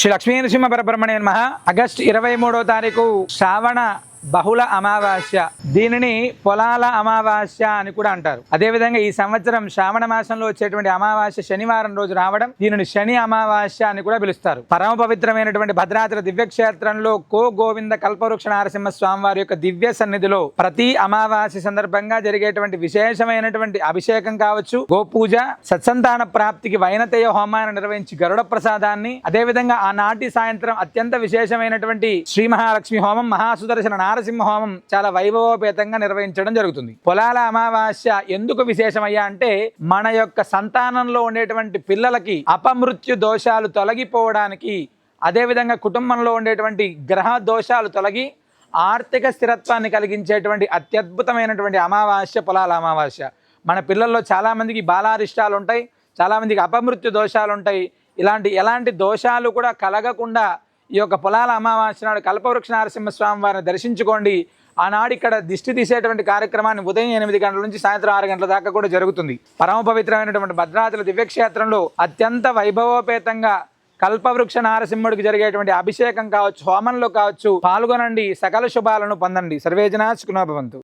శ్రీ లక్ష్మీ నరసింహ పరబ్రహ్మణ్య నమ. ఆగస్ట్ ఇరవై మూడో తారీఖు శ్రావణ బహుళ అమావాస్య. దీనిని పొలాల అమావాస్య అని కూడా అంటారు. అదేవిధంగా ఈ సంవత్సరం శ్రావణ మాసంలో వచ్చేటువంటి అమావాస్య శనివారం రోజు రావడం దీనిని శని అమావాస్య అని కూడా పిలుస్తారు. పరమ పవిత్రమైనటువంటి భద్రాద్రి దివ్యక్షేత్రంలో కో గోవింద కల్పవృక్ష నారసింహ స్వామి వారి యొక్క దివ్య సన్నిధిలో ప్రతి అమావాస్య సందర్భంగా జరిగేటువంటి విశేషమైనటువంటి అభిషేకం కావచ్చు. గోపూజ సత్సంతాన ప్రాప్తికి వైనతేయ హోమాన్ని నిర్వహించి గరుడ ప్రసాదాన్ని అదేవిధంగా ఆనాటి సాయంత్రం అత్యంత విశేషమైనటువంటి శ్రీ మహాలక్ష్మి హోమం మహాసుదర్శన నారసింహోమం చాలా వైభవోపేతంగా నిర్వహించడం జరుగుతుంది. పొలాల అమావాస్య ఎందుకు విశేషమయ్యా అంటే మన యొక్క సంతానంలో ఉండేటువంటి పిల్లలకి అపమృత్యు దోషాలు తొలగిపోవడానికి అదేవిధంగా కుటుంబంలో ఉండేటువంటి గ్రహ దోషాలు తొలగి ఆర్థిక స్థిరత్వాన్ని కలిగించేటువంటి అత్యద్భుతమైనటువంటి అమావాస్య పొలాల అమావాస్య. మన పిల్లల్లో చాలామందికి బాలారిష్టాలు ఉంటాయి చాలామందికి అపమృత్యు దోషాలు ఉంటాయి. ఇలాంటి ఎలాంటి దోషాలు కూడా కలగకుండా ఈ యొక్క పొలాల అమావాస్య నాడు కల్పవృక్ష నరసింహస్వామి వారిని దర్శించుకోండి. ఆనాడు ఇక్కడ దిష్టి తీసేటువంటి కార్యక్రమాన్ని ఉదయం ఎనిమిది గంటల నుంచి సాయంత్రం ఆరు గంటల దాకా కూడా జరుగుతుంది. పరమ పవిత్రమైనటువంటి భద్రాచల దివ్యక్షేత్రంలో అత్యంత వైభవోపేతంగా కల్పవృక్ష నారసింహుడికి జరిగేటువంటి అభిషేకం కావచ్చు హోమంలో కావచ్చు పాల్గొనండి సకల శుభాలను పొందండి. సర్వేజనా సుఖనోభవంతు